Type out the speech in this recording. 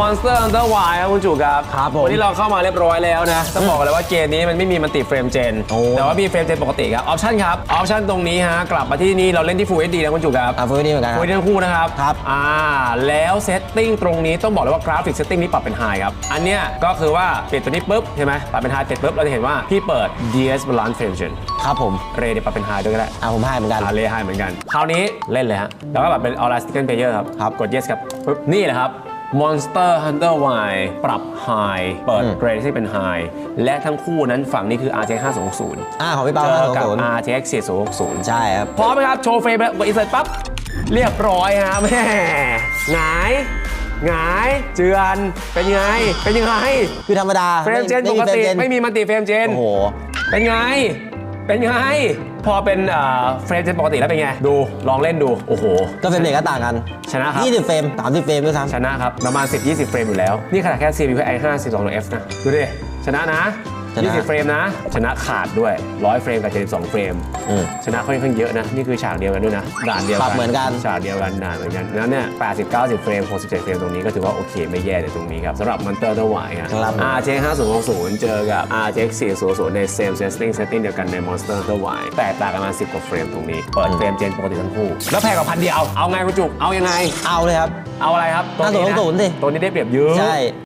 Monster Hunter Y ครับคุณจุกครับครับผมวันนี้เราเข้ามาเรียบร้อยแล้วนะต้องบอกเลยว่าเกมนี้มันไม่มีมันติเฟรมเจนโอ้แต่ว่ามีเฟรมเจนปกติครับออปชั่นครับออปชั่นตรงนี้ฮะกลับมาที่นี่เราเล่นที่ Full HD นะคุณจุกครับอะฟูนี่เหมือนกันคคุรัยบทั้งคู่นะครับครับอ่าแล้วเซตติ้งตรงนี้ต้องบอกเลยว่ากราฟิกเซตติ้งนี้ปรับเป็นไฮครับอันเนี้ยก็คือว่าปิดตัวนี้ปุ๊บใช่ไหมปรับเป็นไฮเสร็จปุ๊บเราจะเห็นว่าพี่เปิด DS Balance Frame Gen ครับผมเรย์เนี่ยปรับเป็นไฮด้วยก็ได้อะผมให้เหมือนกันอ่าเรย์ไฮเหมือนกันคราวนี้เล่นเลยฮะแล้วก็แบบเป็น All Stick and Player ครับครับกด yes ครับปุ๊บนี่แหละครับ Monster Hunter Y ปรับ High เปิดอืม เกรดที่เป็น High และทั้งคู่นั้นฝั่งนี้คือ RTX 5060อ่าของพี่เปาเจห้าอสองกับศูนย์ RTX 4060ใช่ครับ พร้อมไหมครับ โชว์เฟรมแล้วกดอินเสิร์ตปั๊บ เรียบร้อยฮะแม่หงายหงายเจือนเป็นไง เป็นยังไง คือธรรมดาเฟรมเจนปไกติเฟรเจนไม่มีมัลติเฟรมเจน โอ้โห เป็นไง เป็นไง พอเป็นเอ่อเฟรมเจนปกติแล้วเป็นไง ดูลองเล่นดู โอ้โห ก็เฟรมเรทก็ต่างกันชนะครับ 20 เฟรม 30 เฟรมด้วยซ้ำชนะครับ ประมาณ 10-20 เฟรมอยู่แล้ว นี่ขนาดแค่ CPU แค่ i5 12 F นะ ดูดิ ชนะนะ ชนะ 20 เฟรมนะ ชนะขาดด้วย 100 เฟรมกับ 72 เฟรม อืม ชนะค่อนข้างเยอะนะ นี่คือฉากเดียวกันด้วยนะด่านเดียวปรักับเหมือนกัน ฉากเดียวกันด่านเหมือนกันนั้นเนี่ย 80 90 เฟรม 67 เฟรมตรงนี้ก็ถือว่าโอเคไม่แย่เลยตรงนี้ครับสำหรับ Monster Hunter Y ครับ ครับผม RTX 5060 เจอกับ RTX 4060ใน same setting setting เดียวกันใน Monster Hunter Y แตกต่างกันมา 10 กว่าเฟรมตรงนี้ เปิดเฟรมเจนปกติทั้งคู่ แล้วแพงกว่าพันเดียว เอาไงคุณจุก เอายังไง เอาเลยครับ เอาอะไรครับ ตัวนี้นะ5060สิ ตัวนี้ได้เปรียบเยอะ ใช่